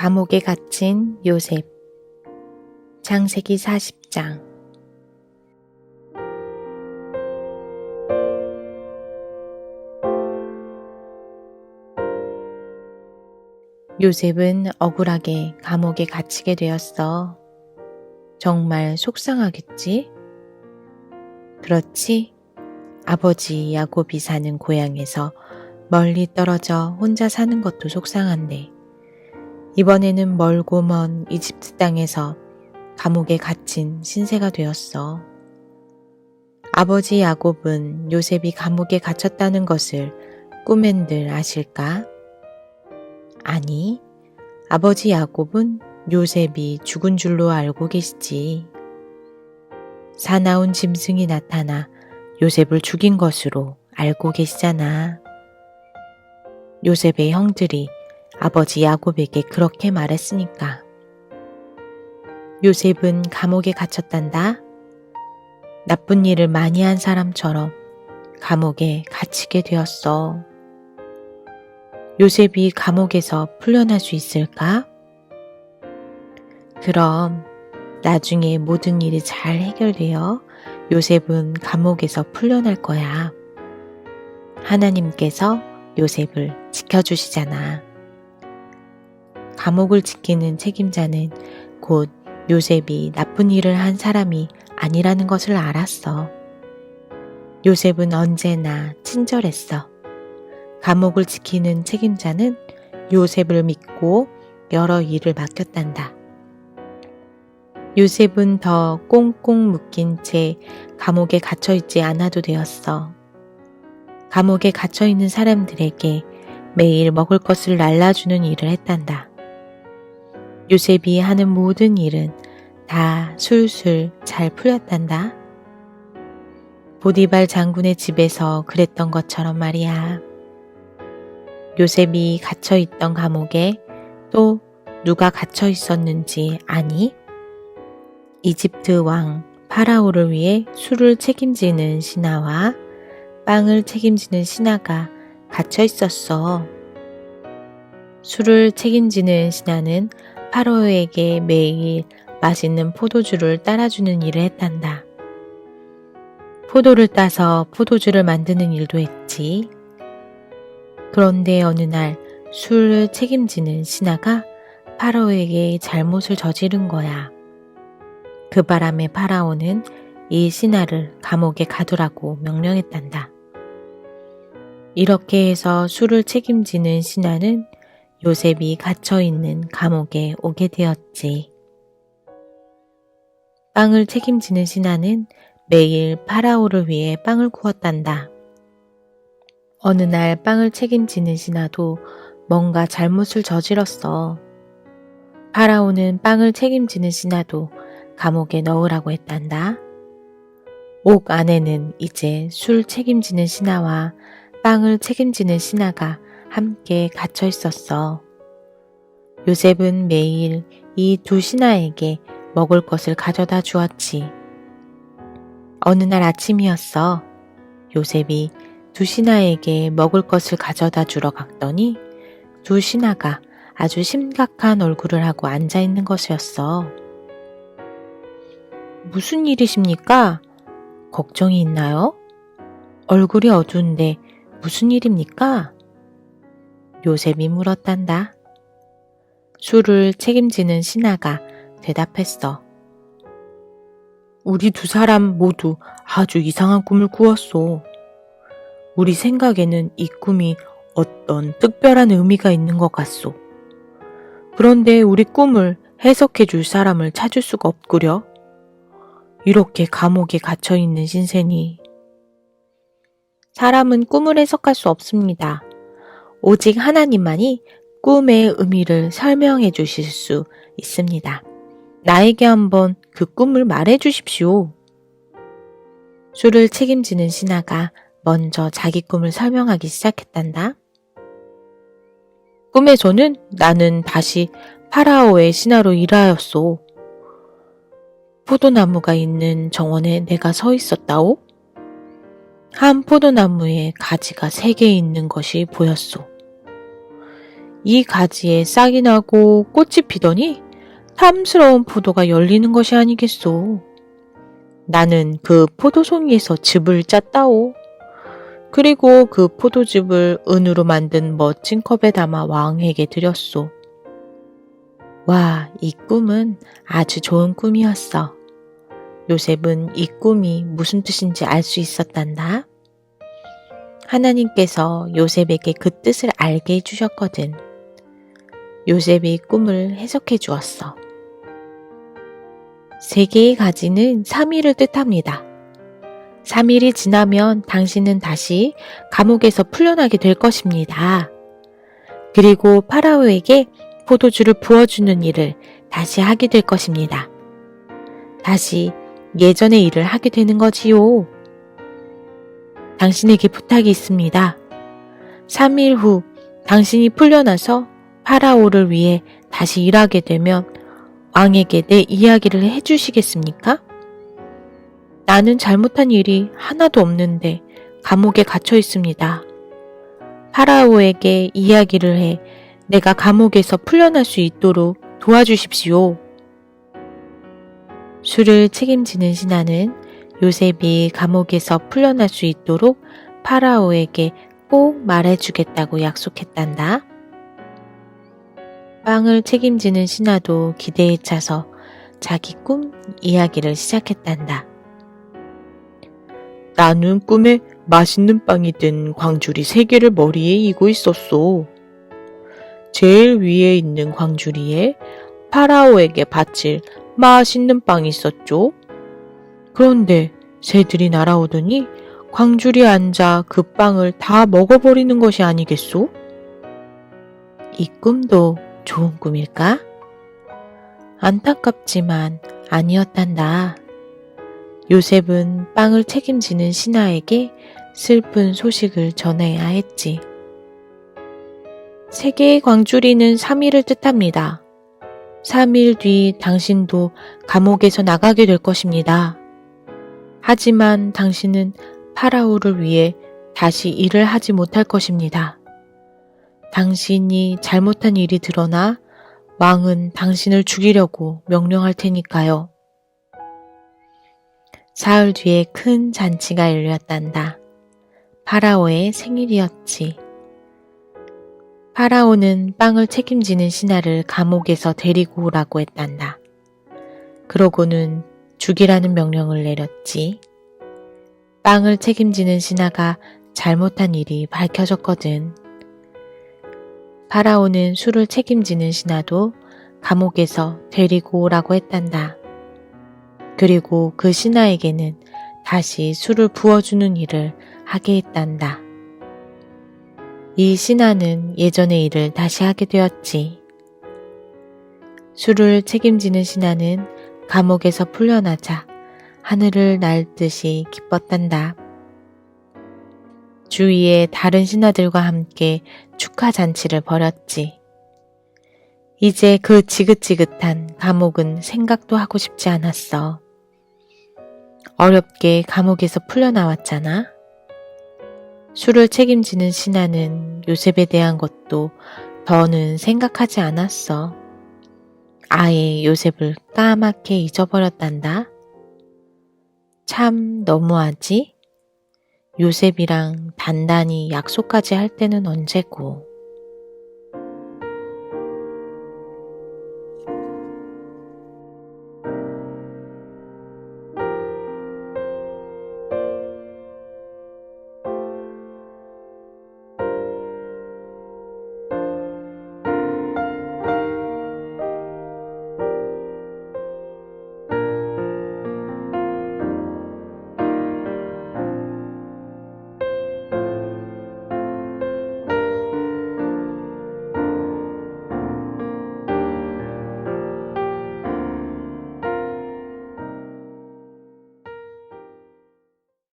감옥에 갇힌 요셉 창세기 40장 요셉은 억울하게 감옥에 갇히게 되었어. 정말 속상하겠지? 그렇지? 아버지 야곱이 사는 고향에서 멀리 떨어져 혼자 사는 것도 속상한데 이번에는 멀고 먼 이집트 땅에서 감옥에 갇힌 신세가 되었어. 아버지 야곱은 요셉이 감옥에 갇혔다는 것을 꿈엔들 아실까? 아니, 아버지 야곱은 요셉이 죽은 줄로 알고 계시지. 사나운 짐승이 나타나 요셉을 죽인 것으로 알고 계시잖아. 요셉의 형들이 아버지 야곱에게 그렇게 말했으니까. 요셉은 감옥에 갇혔단다. 나쁜 일을 많이 한 사람처럼 감옥에 갇히게 되었어. 요셉이 감옥에서 풀려날 수 있을까? 그럼 나중에 모든 일이 잘 해결되어 요셉은 감옥에서 풀려날 거야. 하나님께서 요셉을 지켜주시잖아. 감옥을 지키는 책임자는 곧 요셉이 나쁜 일을 한 사람이 아니라는 것을 알았어. 요셉은 언제나 친절했어. 감옥을 지키는 책임자는 요셉을 믿고 여러 일을 맡겼단다. 요셉은 더 꽁꽁 묶인 채 감옥에 갇혀 있지 않아도 되었어. 감옥에 갇혀 있는 사람들에게 매일 먹을 것을 날라주는 일을 했단다. 요셉이 하는 모든 일은 다 술술 잘 풀렸단다. 보디발 장군의 집에서 그랬던 것처럼 말이야. 요셉이 갇혀 있던 감옥에 또 누가 갇혀 있었는지 아니? 이집트 왕 파라오를 위해 술을 책임지는 신하와 빵을 책임지는 신하가 갇혀 있었어. 술을 책임지는 신하는 파로에게 매일 맛있는 포도주를 따라주는 일을 했단다. 포도를 따서 포도주를 만드는 일도 했지. 그런데 어느 날 술을 책임지는 신하가 파라오에게 잘못을 저지른 거야. 그 바람에 파라오는 이 신하를 감옥에 가두라고 명령했단다. 이렇게 해서 술을 책임지는 신하는 요셉이 갇혀 있는 감옥에 오게 되었지. 빵을 책임지는 신하는 매일 파라오를 위해 빵을 구웠단다. 어느 날 빵을 책임지는 신하도 뭔가 잘못을 저질렀어. 파라오는 빵을 책임지는 신하도 감옥에 넣으라고 했단다. 옥 안에는 이제 술 책임지는 신하와 빵을 책임지는 신하가 함께 갇혀 있었어. 요셉은 매일 이 두 신하에게 먹을 것을 가져다 주었지. 어느 날 아침이었어. 요셉이 두 신하에게 먹을 것을 가져다 주러 갔더니 두 신하가 아주 심각한 얼굴을 하고 앉아 있는 것이었어. 무슨 일이십니까? 걱정이 있나요? 얼굴이 어두운데 무슨 일입니까? 요셉이 물었단다. 술을 책임지는 신하가 대답했어. 우리 두 사람 모두 아주 이상한 꿈을 꾸었소. 우리 생각에는 이 꿈이 어떤 특별한 의미가 있는 것 같소. 그런데 우리 꿈을 해석해 줄 사람을 찾을 수가 없구려. 이렇게 감옥에 갇혀 있는 신세니. 사람은 꿈을 해석할 수 없습니다. 오직 하나님만이 꿈의 의미를 설명해 주실 수 있습니다. 나에게 한번 그 꿈을 말해 주십시오. 술을 책임지는 신하가 먼저 자기 꿈을 설명하기 시작했단다. 꿈에서는 나는 다시 파라오의 신하로 일하였소. 포도나무가 있는 정원에 내가 서 있었다오. 한 포도나무에 가지가 세 개 있는 것이 보였소. 이 가지에 싹이 나고 꽃이 피더니 탐스러운 포도가 열리는 것이 아니겠소. 나는 그 포도송이에서 즙을 짰다오. 그리고 그 포도즙을 은으로 만든 멋진 컵에 담아 왕에게 드렸소. 와, 이 꿈은 아주 좋은 꿈이었어. 요셉은 이 꿈이 무슨 뜻인지 알 수 있었단다. 하나님께서 요셉에게 그 뜻을 알게 해주셨거든. 요셉이 꿈을 해석해 주었어. 세 개의 가지는 3일을 뜻합니다. 3일이 지나면 당신은 다시 감옥에서 풀려나게 될 것입니다. 그리고 파라오에게 포도주를 부어주는 일을 다시 하게 될 것입니다. 다시 예전의 일을 하게 되는 거지요. 당신에게 부탁이 있습니다. 3일 후 당신이 풀려나서 파라오를 위해 다시 일하게 되면 왕에게 내 이야기를 해주시겠습니까? 나는 잘못한 일이 하나도 없는데 감옥에 갇혀 있습니다. 파라오에게 이야기를 해 내가 감옥에서 풀려날 수 있도록 도와주십시오. 술을 책임지는 신하는 요셉이 감옥에서 풀려날 수 있도록 파라오에게 꼭 말해주겠다고 약속했단다. 빵을 책임지는 신하도 기대에 차서 자기 꿈 이야기를 시작했단다. 나는 꿈에 맛있는 빵이 든 광주리 세 개를 머리에 이고 있었소. 제일 위에 있는 광주리에 파라오에게 바칠 맛있는 빵이 있었죠. 그런데 새들이 날아오더니 광주리에 앉아 그 빵을 다 먹어버리는 것이 아니겠소? 이 꿈도 좋은 꿈일까? 안타깝지만 아니었단다. 요셉은 빵을 책임지는 신하에게 슬픈 소식을 전해야 했지. 세계의 광주리는 3일을 뜻합니다. 3일 뒤 당신도 감옥에서 나가게 될 것입니다. 하지만 당신은 파라오를 위해 다시 일을 하지 못할 것입니다. 당신이 잘못한 일이 드러나 왕은 당신을 죽이려고 명령할 테니까요. 사흘 뒤에 큰 잔치가 열렸단다. 파라오의 생일이었지. 파라오는 빵을 책임지는 신하를 감옥에서 데리고 오라고 했단다. 그러고는 죽이라는 명령을 내렸지. 빵을 책임지는 신하가 잘못한 일이 밝혀졌거든. 파라오는 술을 책임지는 신하도 감옥에서 데리고 오라고 했단다. 그리고 그 신하에게는 다시 술을 부어주는 일을 하게 했단다. 이 신하는 예전의 일을 다시 하게 되었지. 술을 책임지는 신하는 감옥에서 풀려나자 하늘을 날 듯이 기뻤단다. 주위에 다른 신하들과 함께 축하 잔치를 벌였지. 이제 그 지긋지긋한 감옥은 생각도 하고 싶지 않았어. 어렵게 감옥에서 풀려나왔잖아. 술을 책임지는 신하는 요셉에 대한 것도 더는 생각하지 않았어. 아예 요셉을 까맣게 잊어버렸단다. 참 너무하지? 요셉이랑 단단히 약속까지 할 때는 언제고.